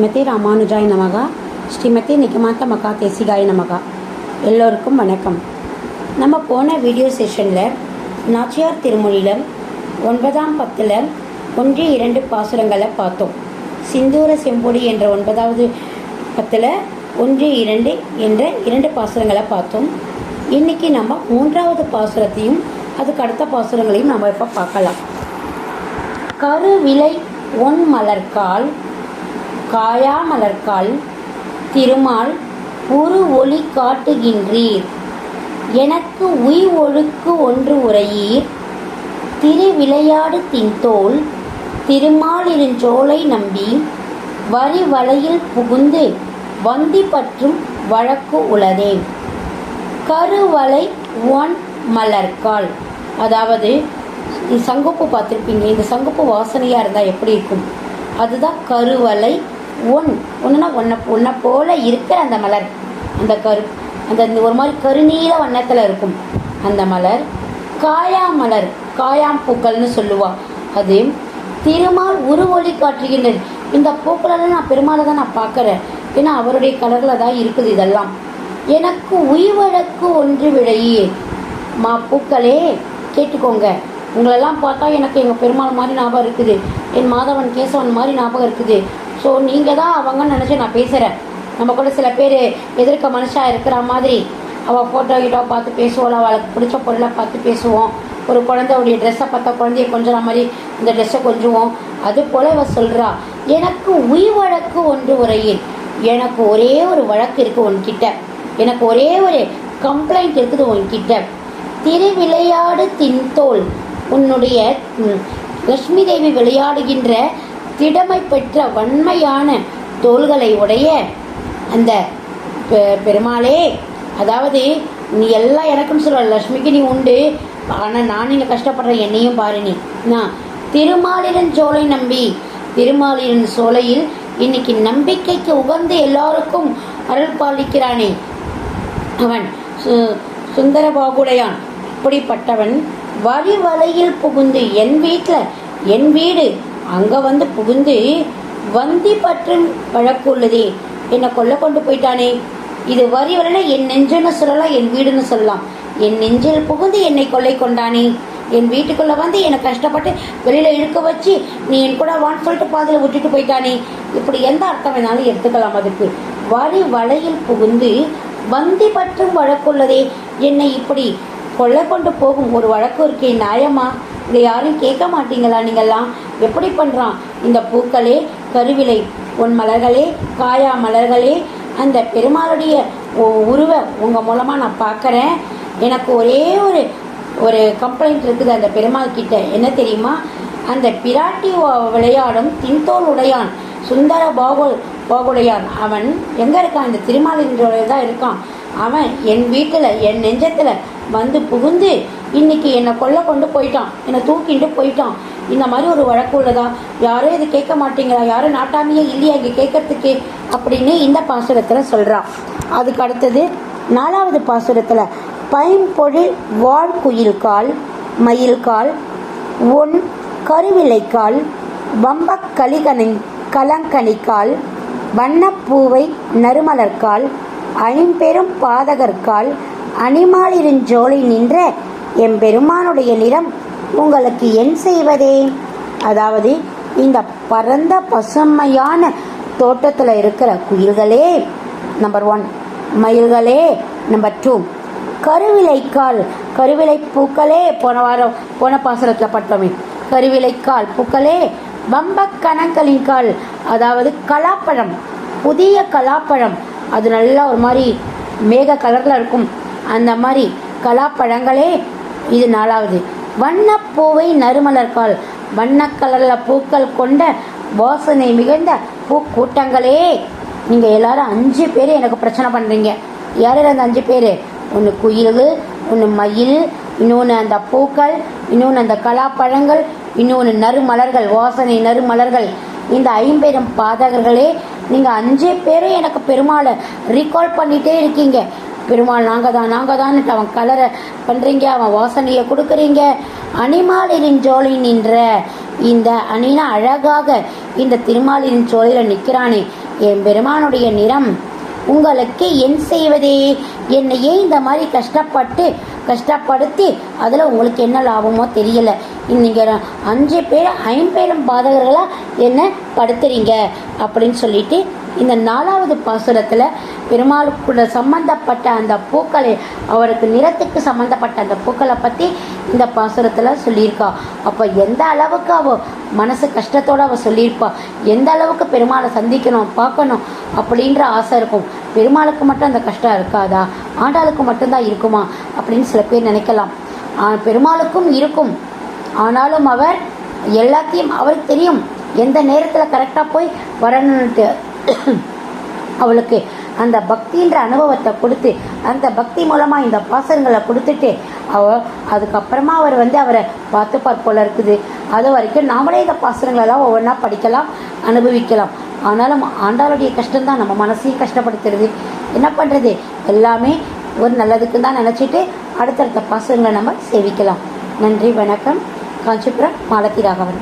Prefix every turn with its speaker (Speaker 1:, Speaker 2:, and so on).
Speaker 1: ஸ்ரீமதி ராமானுஜாய் நமகா. ஸ்ரீமதி நிகமாந்த மகா தேசிகாய் நமகா. எல்லோருக்கும் வணக்கம். நம்ம போன வீடியோ செஷனில் நாச்சியார் திருமொழியில் ஒன்பதாம் பத்தில் ஒன்று இரண்டு பாசுரங்களை பார்த்தோம். சிந்தூர செம்பொடி என்ற ஒன்பதாவது பத்தில் ஒன்று இரண்டு என்ற இரண்டு பாசுரங்களை பார்த்தோம். இன்னைக்கு நம்ம மூன்றாவது பாசுரத்தையும் அதுக்கு அடுத்த பாசுரங்களையும் நம்ம இப்போ பார்க்கலாம். கருவிலை ஒன் மலர்கால் காயாமலர்கால் திருமால் உரு ஒளி காட்டுகின்றீர். எனக்கு உய் ஒழுக்கு ஒன்று உரையீர் திருவிளையாடு தின்தோல் திருமாலிருஞ்சோலை நம்பி வரி வலையில் புகுந்து வந்தி பற்றும் வழக்கு உளதே. கருவலை ஒன் மலர்கால். அதாவது இந்த சங்குப்பு பார்த்துருப்பீங்க இந்த சங்குப்பு வாசனையாக இருந்தால் எப்படி இருக்கும்? அதுதான் கருவலை ஒன் ஒன்றுனா ஒன்றை ஒன்றை போல் இருக்கிற அந்த மலர் அந்த கரு அந்த ஒரு மாதிரி கருநீல வண்ணத்தில் இருக்கும். அந்த மலர் காயாம் மலர் காயாம் பூக்கள்னு சொல்லுவா. அது திருமால் உருவொளி காட்டுகின்றது. இந்த பூக்களெல்லாம் நான் பெருமாளை தான் நான் பார்க்குறேன். ஏன்னா அவருடைய கலரில் தான் இருக்குது இதெல்லாம். எனக்கு உய்வழக்கு ஒன்று விடையே. மா பூக்களே கேட்டுக்கோங்க. உங்களெல்லாம் பார்த்தா எனக்கு எங்கள் பெருமாள் மாதிரி ஞாபகம் இருக்குது. என் மாதவன் கேசவன் மாதிரி ஞாபகம் இருக்குது. ஸோ நீங்கள் தான் அவங்கன்னு நினச்சி நான் பேசுகிறேன் நம்ம கூட சில பேர் எதிர்க்க மனுஷாக இருக்கிற மாதிரி அவள் ஃபோட்டோ கிட்டோ பார்த்து பேசுவோம் அவளுக்கு பிடிச்ச பொருளை பார்த்து பேசுவோம். ஒரு குழந்தையுடைய ட்ரெஸ்ஸை பார்த்தா குழந்தைய கொஞ்சம் மாதிரி இந்த ட்ரெஸ்ஸை கொஞ்சுவோம். அது போல் அவள் சொல்கிறா எனக்கு உய் வழக்கு ஒன்று உரையில் எனக்கு ஒரே ஒரு வழக்கு இருக்குது உன்கிட்ட. எனக்கு ஒரே ஒரு கம்ப்ளைண்ட் இருக்குது உன்கிட்ட. திருவிளையாடு தின்தோல் உன்னுடைய ம், லக்ஷ்மி தேவி விளையாடுகின்ற திடமை பெற்ற வன்மையான தோள்களை உடைய அந்த பெருமாளே அதாவது நீ எல்லாம் எனக்குன்னு சொல்ல லக்ஷ்மிக்கு நீ உண்டு. ஆனால் நான் இங்கே கஷ்டப்படுறேன் என்னையும் பாரு நீ. நான் திருமாலிரன் சோலை நம்பி திருமாலிரன் சோலையில் இன்னைக்கு நம்பிக்கைக்கு உகந்து எல்லாருக்கும் அருள் பாலிக்கிறானே. அவன் சு- சுந்தரபாகுடையான். இப்படிப்பட்டவன் வரி வலையில் புகுந்து என் வீட்டில் என் வீடு அங்கே வந்து புகுந்து வந்தி பற்றுன்னு வழக்கு உள்ளதே என்னை கொல்ல கொண்டு போயிட்டானே. இது வரி வரல என் நெஞ்சுன்னு சொல்லலாம் என் வீடுன்னு சொல்லலாம். என் நெஞ்சில் புகுந்து என்னை கொள்ளை கொண்டானே. என் வீட்டுக்குள்ளே வந்து என்னை கஷ்டப்பட்டு வெளியில் இழுக்க வச்சு நீ என் கூட வான் சொல்லிட்டு பாதையில் விட்டுட்டு போயிட்டானே. இப்படி எந்த அர்த்தம் வேணாலும் எடுத்துக்கலாம் அதுக்கு. வரி வலையில் புகுந்து வந்தி பற்றும் வழக்குள்ளதே. என்னை இப்படி கொள்ளை கொண்டு போகும் ஒரு வழக்கு இருக்கே நியாயமா? இதை யாரும் கேட்க மாட்டீங்களா? நீங்கள்லாம் எப்படி பண்ணுறான் இந்த பூக்களே கருவிலை உன் மலர்களே காயா மலர்களே அந்த பெருமாளுடைய உருவை உங்கள் மூலமாக நான் பார்க்குறேன். எனக்கு ஒரே ஒரு ஒரு கம்ப்ளைண்ட் இருக்குது அந்த பெருமாள் கிட்ட என்ன தெரியுமா? அந்த பிராட்டி விளையாடும் தின்தோல் உடையான் சுந்தர பாகு பாகுடையான். அவன் எங்கே இருக்கான்? இந்த திருமாலின்றோட தான் இருக்கான். அவன் என் வீட்டில் என் நெஞ்சத்தில் வந்து புகுந்து இன்னைக்கு என்னை கொல்ல கொண்டு போயிட்டான். என்னை தூக்கிட்டு போயிட்டான். இந்த மாதிரி ஒரு வழக்கு உள்ளதா? யாரும் இது கேட்க மாட்டீங்களா? யாரும் நாட்டாமையே இல்லையா இங்கே கேட்கறதுக்கு? அப்படின்னு இந்த பாசுரத்தில் சொல்கிறான் அதுக்கு அடுத்தது நாலாவது பாசுரத்தில் பைம்பொழில் கால் மயில் மயில்கால் ஒன் கருவிலைக்கால் வம்பக் கலிகனி கலங்கனிக்கால் வண்ணப்பூவை நறுமலர்கால் ஐம்பெரும் பாதகர்கால் அணிமாலிருஞ்சோலை நின்ற எம்பெருமானுடைய நிறம் உங்களுக்கு என் செய்வதே. அதாவது இந்த பரந்த பசுமையான தோட்டத்தில் இருக்கிற குயில்களே நம்பர் ஒன் மயில்களே நம்பர் டூ கருவிலைக்கால் கருவிலை பூக்களே போன வாரம் போன பாசுரத்தில் பட்டோமே. கருவிலைக்கால் பூக்களே வம்பக்கணங்களின் கால் அதாவது கலாப்பழம் புதிய கலாப்பழம். அது நல்லா ஒரு மாதிரி மேக கலரில் இருக்கும். அந்த மாதிரி கலாப்பழங்களே இது நாலாவது. வண்ணப்பூவை நறுமலர்கால் வண்ணக் கலரில் பூக்கள் கொண்ட வாசனை மிகுந்த பூக்கூட்டங்களே. நீங்கள் எல்லாரும் அஞ்சு பேர் எனக்கு பிரச்சனை பண்ணுறீங்க யார் அந்த அஞ்சு பேர்? ஒன்று குயில் ஒன்று மயில் இன்னொன்று அந்த பூக்கள் இன்னொன்று அந்த கலாப்பழங்கள் இன்னொன்று நறுமலர்கள் வாசனை நறுமலர்கள். இந்த ஐம்பெரும் பாதகர்களே நீங்கள் அஞ்சு பேரும் எனக்கு பெருமாளை ரீகால் பண்ணிகிட்டே இருக்கீங்க. பெருமாள் நாங்கள் தான் நாங்கள் தான்ட்டு அவன் கலரை பண்ணுறீங்க அவன் வாசனையை கொடுக்குறீங்க. அணிமாலின் ஜோலி நின்ற இந்த அணினா அழகாக இந்த திருமாலின் சோலையில் நிற்கிறானே என் பெருமானுடைய நிறம் உங்களுக்கு என் செய்வதே. என்னை ஏன் இந்த மாதிரி கஷ்டப்பட்டு கஷ்டப்படுத்தி அதில் உங்களுக்கு என்ன லாபமோ தெரியல. நீங்கள் அஞ்சு பேர் ஐம்பேரும் பாதகர்களாக என்ன படுத்துறீங்க? அப்படின்னு சொல்லிட்டு இந்த நாலாவது பாசுரத்தில் பெருமாளுக்குள்ள சம்பந்தப்பட்ட அந்த பூக்களை அவருக்கு நிறத்துக்கு சம்மந்தப்பட்ட அந்த பூக்களை பற்றி இந்த பாசுரத்தில் சொல்லியிருக்கா. அப்போ எந்த அளவுக்கு அவள் மனசு கஷ்டத்தோடு அவள் சொல்லியிருப்பா. எந்த அளவுக்கு பெருமாளை சந்திக்கணும் பார்க்கணும் அப்படின்ற ஆசை இருக்கும். பெருமாளுக்கு மட்டும் அந்த கஷ்டம் இருக்காதா? ஆண்டாளுக்கு மட்டும்தான் இருக்குமா? அப்படின்னு சில பேர் நினைக்கலாம். பெருமாளுக்கும் இருக்கும். ஆனாலும் அவர் எல்லாத்தையும் அவருக்கு தெரியும். எந்த நேரத்தில் கரெக்டாக போய் வரணுன்ட்டு அவளுக்கு அந்த பக்தின்ற அனுபவத்தை கொடுத்து அந்த பக்தி மூலமாக இந்த பாசங்களை கொடுத்துட்டு அவ அதுக்கப்புறமா அவர் வந்து அவரை பார்த்துப்பார் போல இருக்குது. அது வரைக்கும் நாமளே இந்த பாசனங்களெல்லாம் ஒவ்வொன்றா படிக்கலாம் அனுபவிக்கலாம். ஆனாலும் ஆண்டாளுடைய கஷ்டம்தான் நம்ம மனசையும் கஷ்டப்படுத்துறது. என்ன பண்ணுறது எல்லாமே ஒரு நல்லதுக்கு தான் நினச்சிட்டு அடுத்தடுத்த பாசங்களை நம்ம சேவிக்கலாம். நன்றி வணக்கம். காஞ்சிபுரம் மாலத்தி ராகவன்.